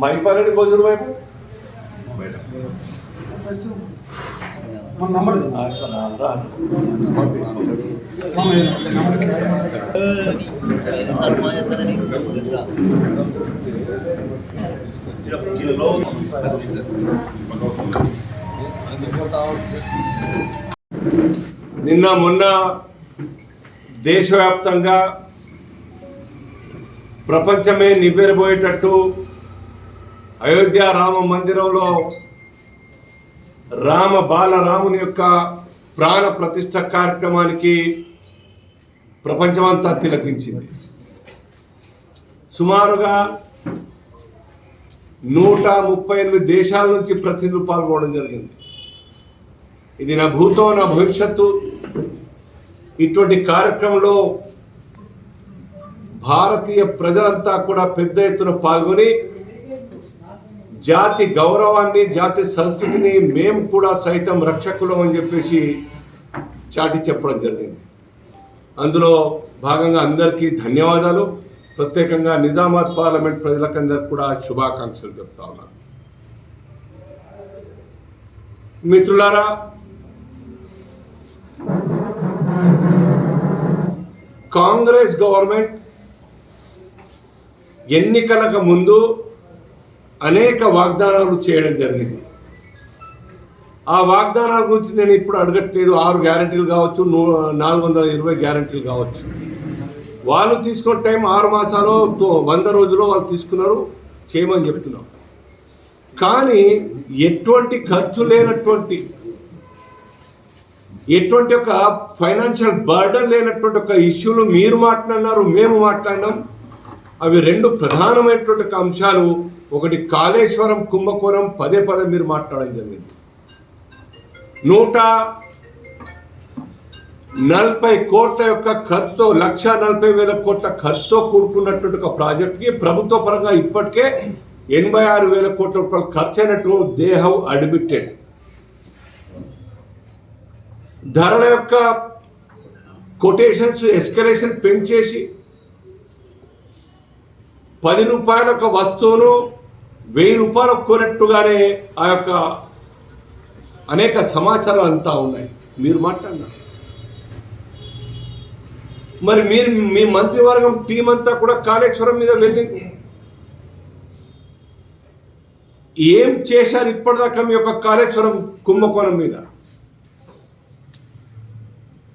మైపాలని గోజురు వైపు మన నంబర్ నిన్న మొన్న దేశవ్యాప్తంగా ప్రపంచమే నివ్వెరబోయేటట్టు అయోధ్య రామ మందిరంలో రామ బాలరాముని యొక్క ప్రాణ ప్రతిష్ట కార్యక్రమానికి ప్రపంచమంతా తిలకించింది. సుమారుగా నూట ముప్పై ఎనిమిది దేశాల నుంచి ప్రతినిధులు పాల్గొనడం జరిగింది. ఇది నా భూతం నా భవిష్యత్తు. ఇటువంటి కార్యక్రమంలో భారతీయ ప్రజలంతా కూడా పెద్ద ఎత్తున పాల్గొని జాతి గౌరవాన్ని జాతి సంస్కృతిని మేము కూడా సైతం రక్షకులం అని చెప్పేసి చాటి చెప్పడం జరిగింది. అందులో భాగంగా అందరికీ ధన్యవాదాలు. ప్రత్యేకంగా నిజామాబాద్ పార్లమెంట్ ప్రజలకందరికి కూడా శుభాకాంక్షలు చెప్తా ఉన్నాను. మిత్రులారా కాంగ్రెస్ గవర్నమెంట్ ఎన్నికలకు ముందు అనేక వాగ్దానాలు చేయడం జరిగింది. ఆ వాగ్దానాల గురించి నేను ఇప్పుడు అడగట్లేదు. ఆరు గ్యారంటీలు కావచ్చు నూ- నాలుగు వందల ఇరవై గ్యారంటీలు కావచ్చు. వాళ్ళు తీసుకున్న టైం ఆరు మాసాలు వంద రోజుల్లో వాళ్ళు తీసుకున్నారు చేయమని చెప్తున్నారు కానీ ఎటువంటి ఖర్చు లేనటువంటి ఎటువంటి ఒక ఫైనాన్షియల్ బర్డన్ లేనటువంటి ఒక ఇష్యూలు మీరు మాట్లాడినారు మేము మాట్లాడినాం. అవి రెండు ప్రధానమైనటువంటి అంశాలు. ఒకటి కాళేశ్వరం కుంభకోణం పదే పదే మీరు మాట్లాడడం జరిగింది. నూట నలభై కోట్ల యొక్క ఖర్చుతో లక్ష నలభై వేల కోట్ల ఖర్చుతో కూడుకున్నటువంటి ఒక ప్రాజెక్ట్కి ప్రభుత్వ పరంగా ఇప్పటికే ఎనభై ఆరు వేల కోట్ల రూపాయలు ఖర్చు అయినట్టు దే హవ్ అడ్మిటెడ్. ధరల యొక్క కొటేషన్స్ ఎస్కలేషన్ పెంచేసి పది రూపాయల ఒక వస్తువును వెయ్యి రూపాయలకు కొనట్టుగానే ఆ యొక్క అనేక సమాచారాలు అంతా ఉన్నాయి. మీరు మాట్లాడినారు మరి మీరు మీ మంత్రివర్గం టీం అంతా కూడా కాళేశ్వరం మీద వెళ్ళింది ఏం చేశారు ఇప్పటిదాకా మీ యొక్క కాళేశ్వరం కుంభకోణం మీద?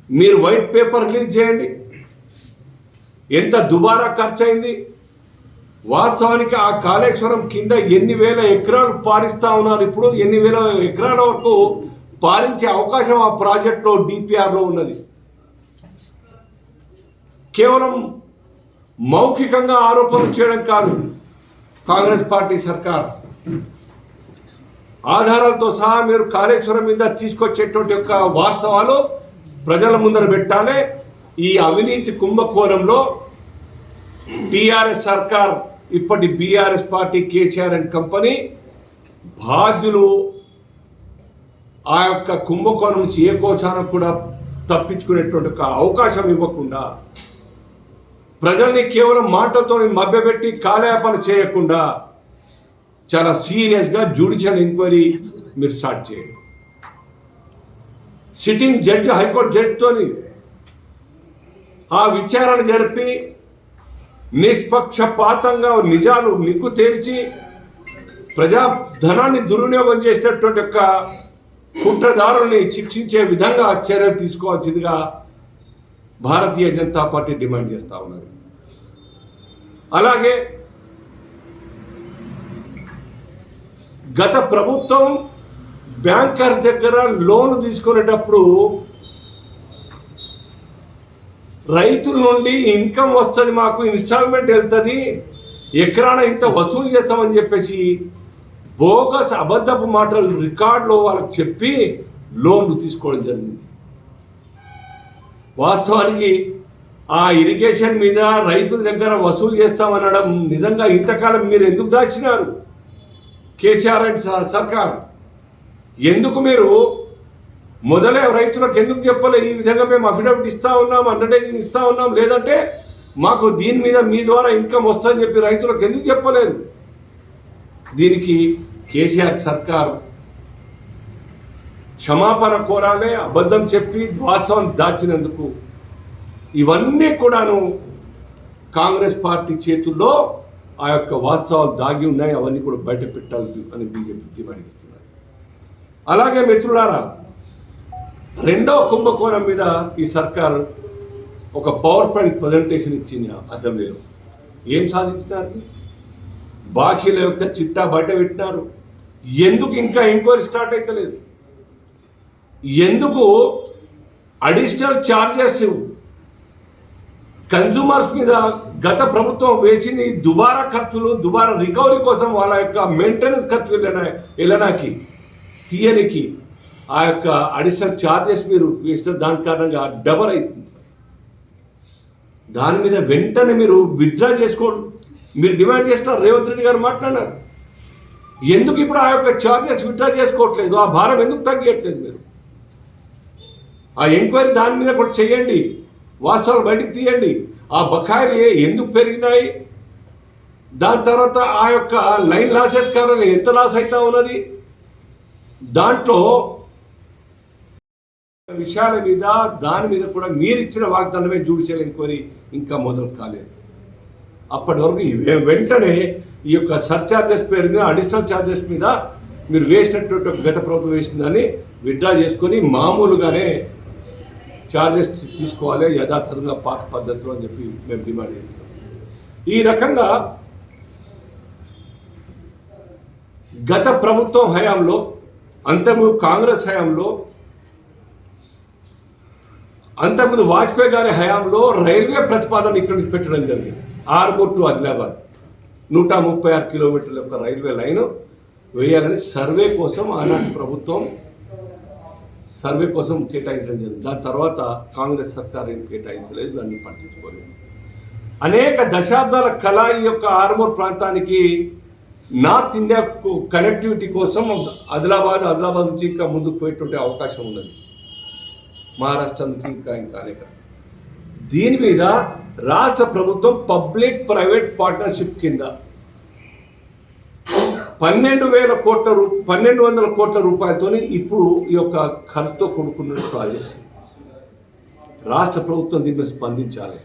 మీరు వైట్ పేపర్ రిలీజ్ చేయండి. ఎంత దుబారా ఖర్చు అయింది వాస్తవానికి ఆ కాళేశ్వరం కింద ఎన్ని వేల ఎకరాలు పారిస్తా ఉన్నారు ఇప్పుడు ఎన్ని వేల ఎకరాల వరకు పాలించే అవకాశం ఆ ప్రాజెక్టులో డిపిఆర్లో ఉన్నది. కేవలం మౌఖికంగా ఆరోపణలు చేయడం కాదు. కాంగ్రెస్ పార్టీ సర్కార్ ఆధారాలతో సహా మీరు కాళేశ్వరం మీద తీసుకొచ్చేటువంటి యొక్క వాస్తవాలు ప్రజల ముందర పెట్టాలి. ఈ అవినీతి కుంభకోణంలో టీఆర్ఎస్ సర్కార్ ఇప్పటి BRS party KCR and company బాధ్యులు ఆ యొక్క కుంభకోణం నుంచి ఏ కోశానం కూడా తప్పించుకునేటువంటి ఒక అవకాశం ఇవ్వకుండా ప్రజల్ని కేవలం మాటలతో మభ్యపెట్టి కాలయాపన చేయకుండా చాలా సీరియస్గా జ్యుడిషియల్ ఎంక్వైరీ మీరు స్టార్ట్ చేయండి. సిట్టింగ్ జడ్జి హైకోర్టు జడ్జితోని ఆ విచారణ జరిపి నిష్పక్షపాతంగా నిజాలు నిగ్గు తేల్చి ప్రజా ధనాన్ని దుర్వినియోగం చేసినటువంటి యొక్క కుట్రదారుల్ని శిక్షించే విధంగా చర్యలు తీసుకోవాల్సిందిగా భారతీయ జనతా పార్టీ డిమాండ్ చేస్తూ ఉన్నది. అలాగే గత ప్రభుత్వం బ్యాంకర్ దగ్గర లోన్ తీసుకునేటప్పుడు రైతుల నుండి ఇన్కమ్ వస్తుంది మాకు ఇన్స్టాల్మెంట్ వెళ్తుంది ఎకరాన ఇంత వసూలు చేస్తామని చెప్పేసి బోగస్ అబద్ధపు మాటలు రికార్డులో వాళ్ళకి చెప్పి లోన్లు తీసుకోవడం జరిగింది. వాస్తవానికి ఆ ఇరిగేషన్ మీద రైతుల దగ్గర వసూలు చేస్తామనడం నిజంగా ఇంతకాలం మీరు ఎందుకు దాచినారు? కేసీఆర్ అండ్ సర్కార్. ఎందుకు మీరు మొదలే రైతులకు ఎందుకు చెప్పలే? ఈ విధంగా మేము అఫిడవిట్ ఇస్తా ఉన్నాం అండర్టేకింగ్ ఇస్తా ఉన్నాం. లేదంటే మాకు దీని మీద మీ ద్వారా ఇన్కమ్ వస్తుందని చెప్పి రైతులకు ఎందుకు చెప్పలేదు? దీనికి కేసీఆర్ సర్కార్ క్షమాపణ కోరాలే అబద్ధం చెప్పి వాస్తవం దాచినందుకు ఇవన్నీ కూడాను కాంగ్రెస్ పార్టీ చేతుల్లో ఆ యొక్క వాస్తవాలు దాగి ఉన్నాయి అవన్నీ కూడా బయట పెట్టాలి అని బీజేపీ డిమాండ్ ఇస్తుంది అలాగే మిత్రులారా రెండో కుంభకోణం మీద ఈ సర్కార్ ఒక పవర్ పాయింట్ ప్రజెంటేషన్ ఇచ్చింది అసెంబ్లీలో. ఏం సాధించినారు? బాకీల యొక్క చిట్టా బయట పెట్టినారు. ఎందుకు ఇంకా ఎంక్వైరీ స్టార్ట్ అవుతలేదు ఎందుకు అడిషనల్ ఛార్జెస్ కన్జ్యూమర్స్ మీద గత ప్రభుత్వం వేసింది దుబారా ఖర్చులు దుబారా రికవరీ కోసం వాళ్ళ యొక్క మెయింటెనెన్స్ ఖర్చు వెళ్ళనా వెళ్ళనాకి. తీయనికి ఆ యొక్క అడిషనల్ ఛార్జెస్ మీరు వేసిన దాని కారణంగా డబల్ అవుతుంది దాని మీద వెంటనే మీరు విత్డ్రా చేసుకోండి. మీరు డిమాండ్ చేస్తారు రేవంత్ రెడ్డి గారు మాట్లాడారు. ఎందుకు ఇప్పుడు ఆ యొక్క ఛార్జెస్ విత్డ్రా చేసుకోవట్లేదు? ఆ భారం ఎందుకు తగ్గట్లేదు మీరు? ఆ ఎంక్వైరీ దాని మీద కూడా చేయండి. వాస్తవాలు బయటికి తీయండి. ఆ బకాయిలు ఎందుకు పెరిగినాయి? దాని తర్వాత ఆ యొక్క లైన్ లాసెస్ కారణంగా ఎంత లాస్ అవుతా ఉన్నది? దాంట్లో విషయాల మీద దాని మీద కూడా మీరు ఇచ్చిన వాగ్దానమే జుడిషియల్ ఎంక్వైరీ ఇంకా మొదలు కాలేదు. అప్పటి వరకు వెంటనే ఈ యొక్క సర్చార్జెస్ పేరు మీద అడిషనల్ ఛార్జెస్ మీద మీరు వేసినటువంటి గత ప్రభుత్వం వేసిందని విత్డ్రా చేసుకొని మామూలుగానే ఛార్జెస్ తీసుకోవాలి యథాతథంగా పాత పద్ధతిలో అని చెప్పి మేము డిమాండ్ చేస్తున్నాం. ఈ రకంగా గత ప్రభుత్వం హయాంలో అంతకుముందు కాంగ్రెస్ హయాంలో అంతకుముందు వాజ్పేయి గారి హయాంలో రైల్వే ప్రతిపాదన ఇక్కడ నుంచి పెట్టడం జరిగింది. ఆర్మూర్ టు ఆదిలాబాద్. నూట ముప్పై ఆరు కిలోమీటర్ల యొక్క రైల్వే లైను వేయాలని సర్వే కోసం ఆనాటి ప్రభుత్వం సర్వే కోసం కేటాయించడం జరిగింది. దాని తర్వాత కాంగ్రెస్ సర్కార్ ఏం కేటాయించలేదు దాన్ని పట్టించుకోలేదు. అనేక దశాబ్దాల కళ ఈ యొక్క ఆర్మూర్ ప్రాంతానికి నార్త్ ఇండియా కనెక్టివిటీ కోసం ఆదిలాబాద్ ఆదిలాబాద్ నుంచి ఇంకా ముందుకు పోయేటువంటి అవకాశం ఉన్నది. మహారాష్ట్ర నుంచి ఇంకా ఇంకా అనేక. దీని మీద రాష్ట్ర ప్రభుత్వం పబ్లిక్ ప్రైవేట్ పార్ట్నర్షిప్ కింద పన్నెండు వేల కోట్ల రూ పన్నెండు వందల కోట్ల రూపాయలతోని ఇప్పుడు ఈ యొక్క ఖర్చుతో కూడుకున్న ప్రాజెక్ట్. రాష్ట్ర ప్రభుత్వం దీని మీద స్పందించాలి.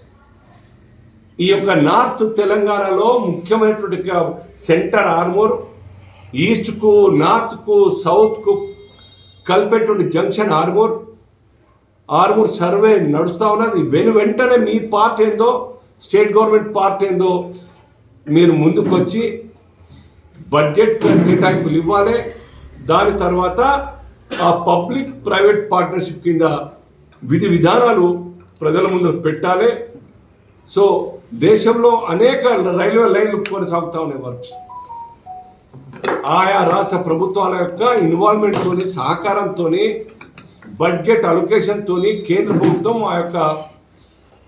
ఈ యొక్క నార్త్ తెలంగాణలో ముఖ్యమైనటువంటి సెంటర్ ఆర్మూర్ ఈస్ట్కు నార్త్కు సౌత్కు కలిపేటువంటి జంక్షన్ ఆర్మూర్. ఆర్మూర్ సర్వే నడుస్తూ ఉన్నది. వెను వెంటనే మీ పార్ట్ ఏందో స్టేట్ గవర్నమెంట్ పార్ట్ ఏందో మీరు ముందుకొచ్చి బడ్జెట్ కేటాయింపులు ఇవ్వాలి. దాని తర్వాత ఆ పబ్లిక్ ప్రైవేట్ పార్ట్నర్షిప్ కింద విధి విధానాలు ప్రజల ముందు పెట్టాలి. సో దేశంలో అనేక రైల్వే లైన్లు కొనసాగుతూ ఉన్నాయి వర్క్స్. ఆయా రాష్ట్ర ప్రభుత్వాల యొక్క ఇన్వాల్వ్మెంట్తోని సహకారంతోని బడ్జెట్ అలొకేషన్తోని కేంద్ర ప్రభుత్వం ఆ యొక్క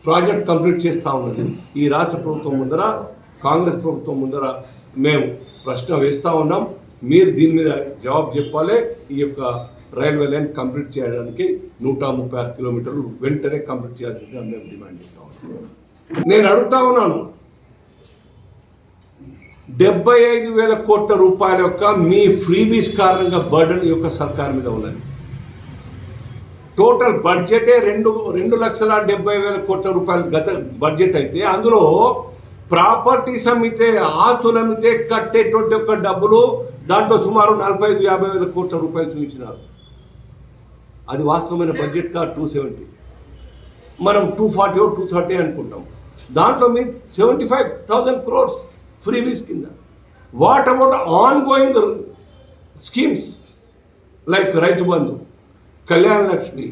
ప్రాజెక్ట్ కంప్లీట్ చేస్తూ ఉన్నది. ఈ రాష్ట్ర ప్రభుత్వం ముందర కాంగ్రెస్ ప్రభుత్వం ముందర మేము ప్రశ్న వేస్తూ ఉన్నాం. మీరు దీని మీద జవాబు చెప్పాలి. ఈ యొక్క రైల్వే లైన్ కంప్లీట్ చేయడానికి నూట ముప్పై ఆరు కిలోమీటర్లు వెంటనే కంప్లీట్ చేయాల్సిందిగా మేము డిమాండ్ చేస్తూ ఉన్నాం. నేను అడుగుతా ఉన్నాను. డెబ్బై ఐదు వేల కోట్ల రూపాయల యొక్క మీ ఫ్రీబీస్ కారణంగా బర్డన్ ఈ యొక్క సర్కార్ మీద ఉన్నది. టోటల్ బడ్జెటే రెండు రెండు లక్షల డెబ్బై వేల కోట్ల రూపాయల గత బడ్జెట్ అయితే అందులో ప్రాపర్టీస్ అమ్మితే ఆస్తులు అమ్మితే కట్టేటువంటి యొక్క డబ్బులు దాంట్లో సుమారు నలభై ఐదు యాభై వేల కోట్ల రూపాయలు చూపించినారు. అది వాస్తవమైన బడ్జెట్ కాదు టూ సెవెంటీ. మనం టూ ఫార్టీ టూ థర్టీ అనుకుంటాం. దాంట్లో మీ seventy five thousand crores freebies కింద. What about ongoing schemes? Like Rythu Bandhu Kalyana Lakshmi.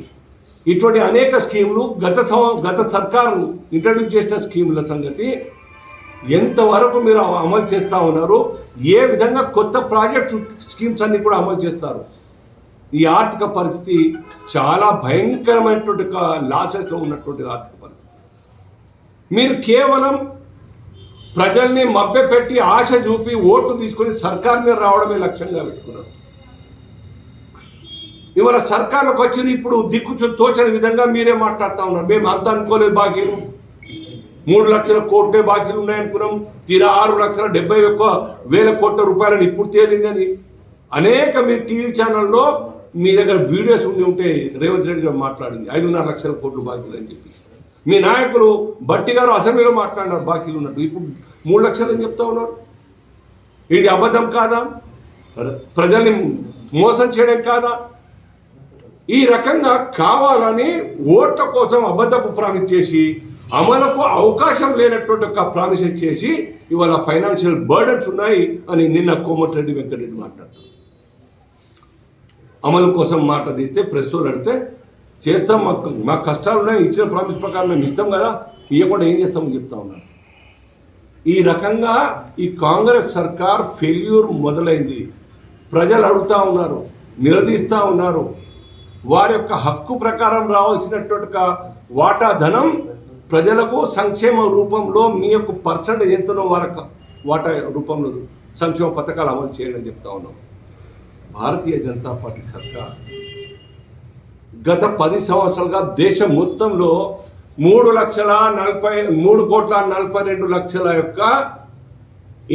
ఇటువంటి అనేక స్కీములు గత గత సర్కారు ఇంట్రడ్యూస్ చేసిన స్కీముల సంగతి ఎంతవరకు మీరు అమలు చేస్తూ ఉన్నారు ఏ విధంగా కొత్త ప్రాజెక్ట్ స్కీమ్స్ అన్నీ కూడా అమలు చేస్తారు. ఈ ఆర్థిక పరిస్థితి చాలా భయంకరమైనటువంటి లాసెస్లో ఉన్నటువంటి ఆర్థిక పరిస్థితి మీరు కేవలం ప్రజల్ని మభ్యపెట్టి ఆశ చూపి ఓట్లు తీసుకొని సర్కార్ మీద రావడమే లక్ష్యంగా పెట్టుకున్నారు. ఇవాళ సర్కార్లకు వచ్చిన ఇప్పుడు దిక్కు తోచని విధంగా మీరే మాట్లాడుతూ ఉన్నారు. మేము అంత అనుకోలేదు బాకీలు. మూడు లక్షల కోట్లే బాకీలు ఉన్నాయనుకున్నాం. తీరా ఆరు లక్షల డెబ్బై ఒక్క వేల కోట్ల రూపాయలని ఇప్పుడు తేలిందని. అనేక మీ టీవీ ఛానల్లో మీ దగ్గర వీడియోస్ ఉండి ఉంటే రేవంత్ రెడ్డి గారు మాట్లాడింది. ఐదున్నర లక్షల కోట్లు బాకీలు అని చెప్పి. మీ నాయకులు బట్టి గారు అసెంబ్లీలో మాట్లాడినారు బాకీలు ఉన్నట్టు. ఇప్పుడు మూడు లక్షలు అని చెప్తా ఉన్నారు? ఇది అబద్ధం కాదా? ప్రజల్ని మోసం చేయడం కాదా? ఈ రకంగా కావాలని ఓట్ల కోసం అబద్ధపు ప్రామిస్ చేసి అమలుకు అవకాశం లేనటువంటి ఒక ప్రామిస్ చేసి ఇవాళ ఫైనాన్షియల్ బర్డన్స్ ఉన్నాయి అని నిన్న కోమటిరెడ్డి వెంకటరెడ్డి మాట్లాడతారు అమలు కోసం మాట తీస్తే ప్రెస్ వాళ్ళు అడిగితే చేస్తాం మాకు మా కష్టాలు ఉన్నాయి ఇచ్చిన ప్రామిస్ ప్రకారం మేము ఇస్తాం కదా ఇవ్వకుండా ఏం చేస్తామని చెప్తా ఉన్నారు. ఈ రకంగా ఈ కాంగ్రెస్ సర్కార్ ఫెయిల్యూర్ మొదలైంది. ప్రజలు అడుగుతూ ఉన్నారు నిలదీస్తూ ఉన్నారు. వారి యొక్క హక్కు ప్రకారం రావాల్సినటువంటి వాటా ధనం ప్రజలకు సంక్షేమ రూపంలో మీ యొక్క పర్సెంటేజ్ ఎంతనో వారికి వాటా రూపంలో సంక్షేమ పథకాలు అమలు చేయడం చెప్తా ఉన్నాం. భారతీయ జనతా పార్టీ సర్కార్ గత పది సంవత్సరాలుగా దేశం మొత్తంలో మూడు లక్షల నలభై మూడు కోట్ల నలభై రెండు లక్షల యొక్క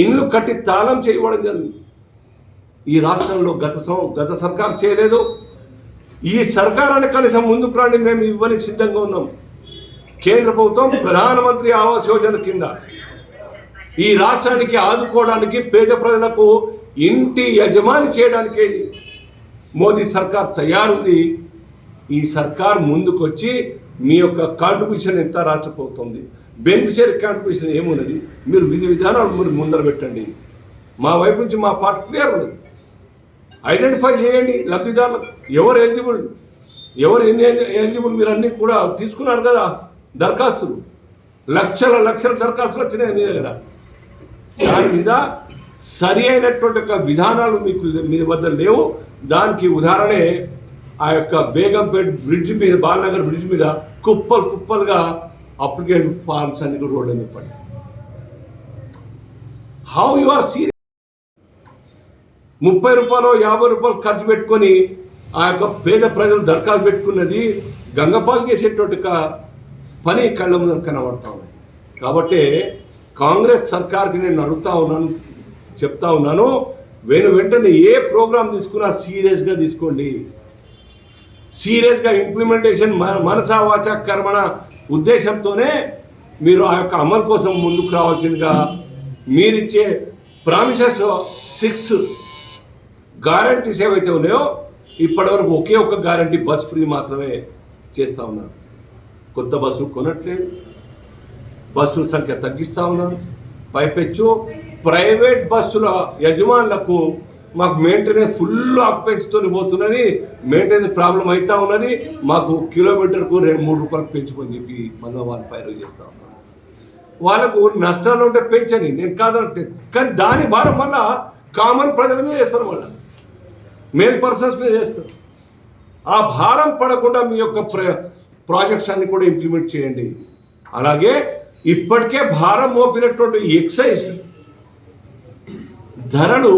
ఇండ్లు కట్టి తాళం చేయబడం జరిగింది. ఈ రాష్ట్రంలో గత సం గత సర్కారు చేయలేదు. ఈ సర్కారాన్ని కనీసం ముందుకు రాండి మేము ఇవ్వడానికి సిద్ధంగా ఉన్నాం. కేంద్ర ప్రభుత్వం ప్రధానమంత్రి ఆవాస్ యోజన కింద ఈ రాష్ట్రానికి ఆదుకోవడానికి పేద ప్రజలకు ఇంటి యజమాని చేయడానికి మోదీ సర్కార్ తయారుంది. ఈ సర్కార్ ముందుకొచ్చి మీ యొక్క కాంట్రిబ్యూషన్ ఎంత రాష్ట్రపోతుంది ప్రభుత్వంది బెనిఫిషియరీ కాంట్రిబ్యూషన్ ఏమున్నది? మీరు విధి విధానాలు మీరు ముందర పెట్టండి. మా వైపు నుంచి మా పార్ట్ క్లియర్ ఉన్నది. ఐడెంటిఫై చేయండి లబ్ధిదారులు ఎవరు ఎలిజిబుల్ ఎవరు ఎన్ని ఎలిజిబుల్ మీరు అన్నీ కూడా తీసుకున్నారు కదా దరఖాస్తులు. లక్షల లక్షల దరఖాస్తులు వచ్చినాయి మీ దగ్గర. దాని మీద సరి అయినటువంటి విధానాలు మీకు మీ వద్ద లేవు. దానికి ఉదాహరణే ఆ యొక్క బేగంపేట్ బ్రిడ్జ్ మీద బాలనగర్ బ్రిడ్జ్ మీద కుప్పలు కుప్పలుగా అప్లికేషన్ ఫార్మ్స్ అన్ని కూడా రోడ్డు మీద హౌ యు ఆర్ సీరియస్ ముప్పై రూపాయలు యాభై రూపాయలు ఖర్చు పెట్టుకొని ఆ యొక్క పేద ప్రజలు దరఖాస్తు పెట్టుకున్నది గంగపాలు చేసేటువంటి పని కళ్ళ ముందర కనబడతా ఉంది. కాబట్టి కాంగ్రెస్ సర్కార్కి నేను అడుగుతా ఉన్నాను చెప్తా ఉన్నాను వేను వెంటనే ఏ ప్రోగ్రాం తీసుకున్నా సీరియస్గా తీసుకోండి. సీరియస్గా ఇంప్లిమెంటేషన్ మనసా వాచ కర్మణ ఉద్దేశంతోనే మీరు ఆ యొక్క అమలు కోసం ముందుకు రావాల్సిందిగా మీరిచ్చే ప్రామిసెస్ సిక్స్ గ్యారంటీస్ ఏవైతే ఉన్నాయో ఇప్పటివరకు ఒకే ఒక్క గ్యారంటీ బస్ ఫ్రీ మాత్రమే చేస్తూ ఉన్నారు. కొత్త బస్సులు కొనట్లేదు. బస్సుల సంఖ్య తగ్గిస్తూ ఉన్నారు. పైపెచ్చు. ప్రైవేట్ బస్సుల యజమానులకు మాకు మెయింటెనెన్స్ ఫుల్ ఆక్యుపెన్స్తో పోతున్నది మెయింటెనెన్స్ ప్రాబ్లం అవుతా ఉన్నది. మాకు కిలోమీటర్కు రెండు మూడు రూపాయలు పెంచుకొని చెప్పి మళ్ళీ వాళ్ళు పైరు చేస్తూ ఉన్నారు వాళ్ళకు నష్టాలు ఉంటే పెంచని నేను కాదంటే కానీ దాని భారం వల్ల కామన్ ప్రజల మీద చేస్తారు వాళ్ళ. మెయిన్ పర్సన్స్ మీద చేస్తారు. ఆ భారం పడకుండా మీ యొక్క ప్ర ప్రాజెక్ట్స్ అన్ని కూడా ఇంప్లిమెంట్ చేయండి. అలాగే ఇప్పటికే భారం మోపినటువంటి ఎక్సైజ్ ధరలు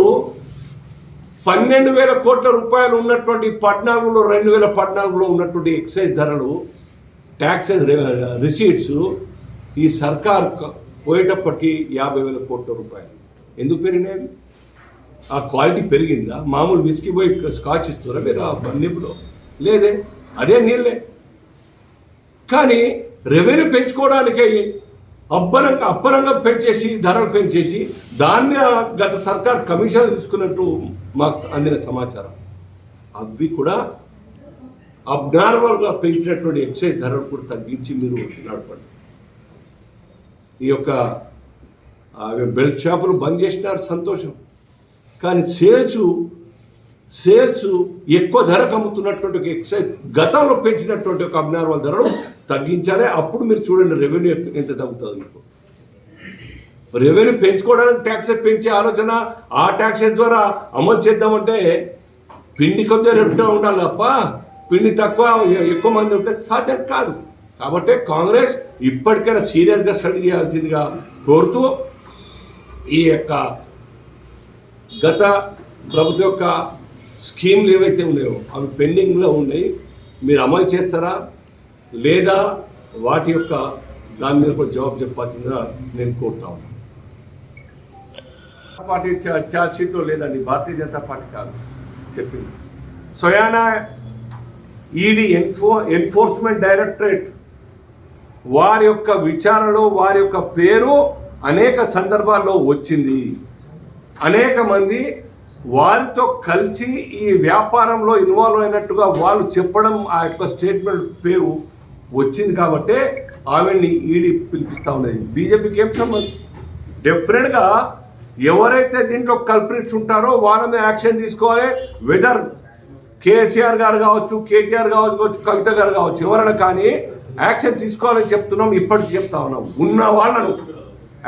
పన్నెండు వేల కోట్ల రూపాయలు ఉన్నటువంటి పద్నాలుగులో రెండు వేల పద్నాలుగులో ఉన్నటువంటి ఎక్సైజ్ ధరలు ట్యాక్సెస్ రిసీట్స్ ఈ సర్కార్ పోయేటప్పటికి యాభై వేల కోట్ల రూపాయలు. ఎందుకు పెరిగినాయి ఆ క్వాలిటీ పెరిగిందా? మామూలు విసికి పోయి స్కాచ్ ఇస్తారా మీరు ఆ లేదే. అదే నీళ్ళే. కానీ రెవెన్యూ పెంచుకోవడానికే అబ్బరంగా అబ్బరంగా పెంచేసి ధరలు పెంచేసి దాన్ని గత సర్కార్ కమిషన్ తీసుకున్నట్టు మాకు అందిన సమాచారం. అవి కూడా అబ్నార్మల్గా పెంచినటువంటి ఎక్సైజ్ ధరలు కూడా తగ్గించి మీరు నడపండి. ఈ యొక్క అవి బెల్ట్ షాపులు బంద్ చేసినారు సంతోషం. కానీ సేల్స్ సేల్స్ ఎక్కువ ధరకు అమ్ముతున్నటువంటి ఎక్సైజ్ గతంలో పెంచినటువంటి ఒక అబ్నార్మల్ ధరలు తగ్గించాలి అప్పుడు మీరు చూడండి రెవెన్యూ ఎంత తగ్గుతుంది మీకు. రెవెన్యూ పెంచుకోవడానికి ట్యాక్సెస్ పెంచే ఆలోచన ఆ ట్యాక్సెస్ ద్వారా అమలు చేద్దామంటే పిండి కొద్దిగా రెట్టు ఉండాలి తప్ప పిండి తక్కువ ఎక్కువ మంది ఉంటే సాధ్యం కాదు. కాబట్టి కాంగ్రెస్ ఇప్పటికైనా సీరియస్గా స్టడీ చేయాల్సిందిగా కోరుతూ ఈ యొక్క గత ప్రభుత్వ యొక్క స్కీమ్లు ఏవైతే ఉన్నాయో అవి పెండింగ్లో ఉన్నాయి. మీరు అమలు చేస్తారా? లేదా వాటి యొక్క దాని మీద కూడా జవాబు చెప్పాల్సిందిగా నేను కోరుతా ఉన్నాను పార్టీ ఛార్జ్ షీట్లో లేదండి భారతీయ జనతా పార్టీ కాదు చెప్పింది. సోయానా ఈడీ ఎన్ఫో ఎన్ఫోర్స్మెంట్ డైరెక్టరేట్ వారి యొక్క విచారణలో వారి యొక్క పేరు అనేక సందర్భాల్లో వచ్చింది. అనేక మంది వారితో కలిసి ఈ వ్యాపారంలో ఇన్వాల్వ్ అయినట్టుగా వాళ్ళు చెప్పడం ఆ యొక్క స్టేట్మెంట్ పేరు వచ్చింది కాబట్టే ఆవిడ్ని ఈడీ పిలిపిస్తూ ఉన్నది. బీజేపీకి ఏం సంబంధం? డెఫినెట్గా ఎవరైతే దీంట్లో కల్ప్రిట్స్ ఉంటారో వాళ్ళ మీద యాక్షన్ తీసుకోవాలి. వెదర్ కేసీఆర్ గారు కావచ్చు కేటీఆర్ కావచ్చు కవిత గారు కావచ్చు ఎవరైనా కానీ యాక్షన్ తీసుకోవాలని చెప్తున్నాం ఇప్పటికి చెప్తా ఉన్నాం. ఉన్న వాళ్ళను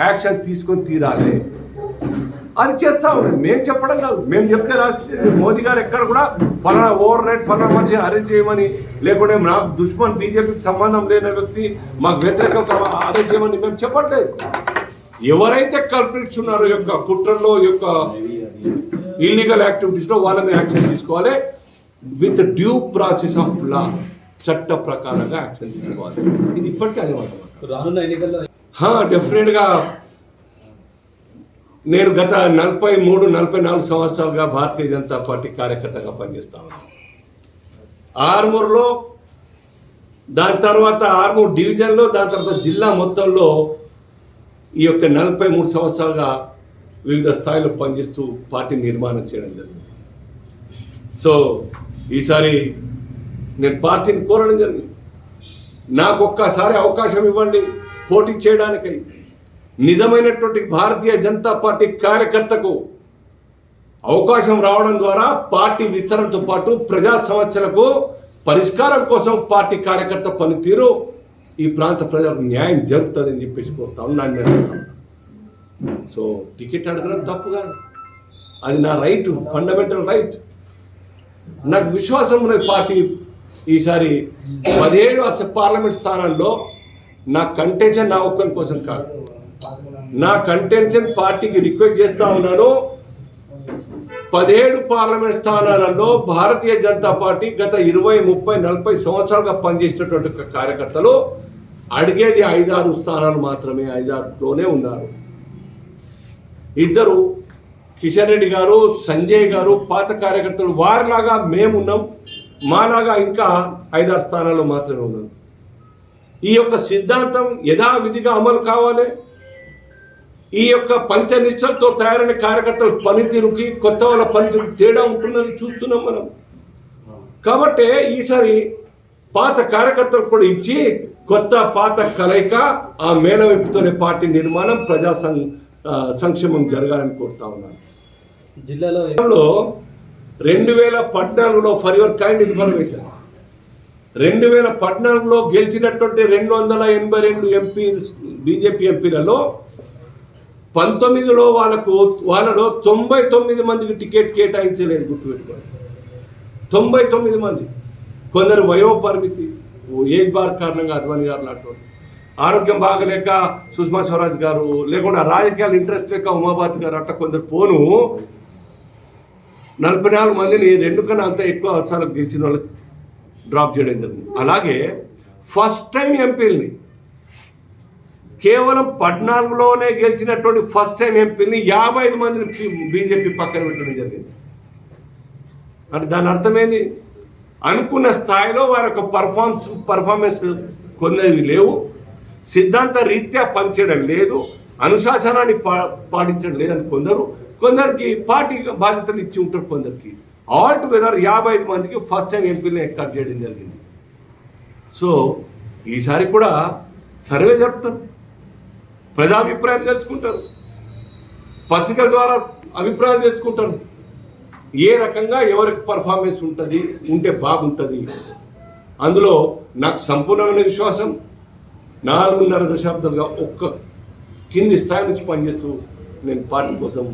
యాక్షన్ తీసుకొని తీరాలి. అది చేస్తా ఉన్నది. మేము చెప్పడం కాదు. మేము చెప్తే మోదీ గారు ఎక్కడ కూడా ఫలానా ఓవర్ నైట్ ఫలానా మనిషి అరెస్ట్ చేయమని లేకుంటే నాకు దుష్మన్ బీజేపీకి సంబంధం లేని వ్యక్తి మాకు వ్యతిరేక అరెస్ట్ చేయమని మేము చెప్పట్లేదు. ఎవరైతే కల్ప్రిట్స్ ఉన్నారో యొక్క కుట్రల్లో యొక్క ఇల్లీగల్ యాక్టివిటీస్లో వాళ్ళ మీద యాక్షన్ తీసుకోవాలి. With due process of law చట్ట ప్రకారంగా యాక్షన్ తీసుకోవాలి. ఇది ఇప్పటికీ అదే మాట. రానున్న ఎన్నికల్లో డెఫినెట్గా నేను గత నలభై మూడు నలభై నాలుగు సంవత్సరాలుగా భారతీయ జనతా పార్టీ కార్యకర్తగా పనిచేస్తా ఉన్నాను. ఆర్మూర్లో దాని తర్వాత ఆర్మూర్ డివిజన్లో దాని తర్వాత జిల్లా మొత్తంలో ఈ యొక్క నలభై మూడు సంవత్సరాలుగా వివిధ స్థాయిలో పనిచేస్తూ పార్టీ నిర్మాణం చేయడం జరిగింది. సో ఈసారి నేను పార్టీని కోరడం జరిగింది. నాకు ఒక్కసారి అవకాశం ఇవ్వండి పోటీ చేయడానికై. నిజమైనటువంటి భారతీయ జనతా పార్టీ కార్యకర్తకు అవకాశం రావడం ద్వారా పార్టీ విస్తరణతో పాటు ప్రజా సమస్యలకు పరిష్కారం కోసం పార్టీ కార్యకర్త పనితీరు ఈ ప్రాంత ప్రజలకు న్యాయం జరుగుతుందని చెప్పేసి కోరుతా ఉన్నాను నేను సో టికెట్ అడగడం తప్పు కాదు. అది నా రైట్ ఫండమెంటల్ రైట్. నాకు విశ్వాసం ఉన్నది పార్టీ ఈసారి పదిహేడు అసలు పార్లమెంట్ స్థానాల్లో నా కంటెన్షన్ నా ఒక్కరి కోసం కాదు. నా కంటెన్షన్ పార్టీకి రిక్వెస్ట్ చేస్తా ఉన్నాను. పదిహేడు పార్లమెంట్ స్థానాలలో భారతీయ జనతా పార్టీ గత ఇరవై ముప్పై నలభై సంవత్సరాలుగా పనిచేసినటువంటి కార్యకర్తలు అడిగేది ఐదారు స్థానాలు మాత్రమే ఐదారులోనే ఉన్నారు. ఇద్దరు కిషన్ రెడ్డి గారు సంజయ్ గారు పాత కార్యకర్తలు వారిలాగా మేమున్నాం. మాలాగా ఇంకా ఐదారు స్థానాల్లో మాత్రమే ఉన్నాం. ఈ యొక్క సిద్ధాంతం యథావిధిగా అమలు కావాలి. ఈ యొక్క పంచనిష్టలతో తయారైన కార్యకర్తల పనితీరుకి కొత్త వాళ్ళ పనితీరుకి తేడా ఉంటుందని చూస్తున్నాం మనం. కాబట్టి ఈసారి పాత కార్యకర్తలకు కూడా ఇచ్చి కొత్త పాత కలయిక ఆ మేళవింపుతోనే పార్టీ నిర్మాణం ప్రజా సం- సంక్షేమం జరగాలని కోరుతా ఉన్నాను. జిల్లాలో రెండు వేల పద్నాలుగులో ఫర్ యువర్ కైండ్ ఇన్ఫర్మేషన్ రెండు వేల పద్నాలుగులో గెలిచినటువంటి రెండు వందల ఎనభై రెండు ఎంపీ బీజేపీ ఎంపీలలో పంతొమ్మిదిలో వాళ్ళకు వాళ్ళలో తొంభై తొమ్మిది మందికి టికెట్ కేటాయించలేదు గుర్తుపెట్టుకోండి. తొంభై తొమ్మిది మంది. కొందరు వయో పరిమితి ఓ ఏజ్ బార్ కారణంగా అద్వాని గారు లాంటి ఆరోగ్యం బాగలేక సుష్మా స్వరాజ్ గారు లేకుండా రాజకీయాలు ఇంట్రెస్ట్ లేక ఉమాబాద్ గారు అట్లా కొందరు పోను. నలభై నాలుగు మందిని రెండు కన్నా అంత ఎక్కువ అవసరాలకు గెలిచిన వాళ్ళకి డ్రాప్ చేయడం జరిగింది అలాగే ఫస్ట్ టైం ఎంపీలని కేవలం పద్నాలుగులోనే గెలిచినటువంటి ఫస్ట్ టైం ఎంపీని యాభై ఐదు మందిని బీజేపీ పక్కన పెట్టడం జరిగింది. అంటే దాని అర్థమేంది? అనుకున్న స్థాయిలో వారి యొక్క పర్ఫార్మెన్స్ పర్ఫార్మెన్స్ కొందవి లేవు. సిద్ధాంత రీత్యా పనిచేయడం లేదు. అనుశాసనాన్ని పా పాటించడం లేదని కొందరు. కొందరికి పార్టీ బాధ్యతలు ఇచ్చి ఉంటారు కొందరికి. ఆల్ టుగెదర్ యాభై ఐదు మందికి ఫస్ట్ టైం ఎంపీని ఎక్కాట్ చేయడం జరిగింది. సో ఈసారి కూడా సర్వే జరుపుతారు. ప్రజాభిప్రాయం తెలుసుకుంటారు పత్రికల ద్వారా అభిప్రాయం తెలుసుకుంటారు ఏ రకంగా ఎవరికి పర్ఫార్మెన్స్ ఉంటుంది ఉంటే బాగుంటుంది. అందులో నాకు సంపూర్ణమైన విశ్వాసం. నాలుగున్నర దశాబ్దాలుగా ఒక్క కింది స్థాయి నుంచి పనిచేస్తూ నేను పార్టీ కోసం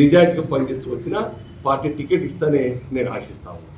నిజాయితీగా పనిచేస్తూ వచ్చిన పార్టీ టికెట్ ఇస్తానే నేను ఆశిస్తా ఉన్నాను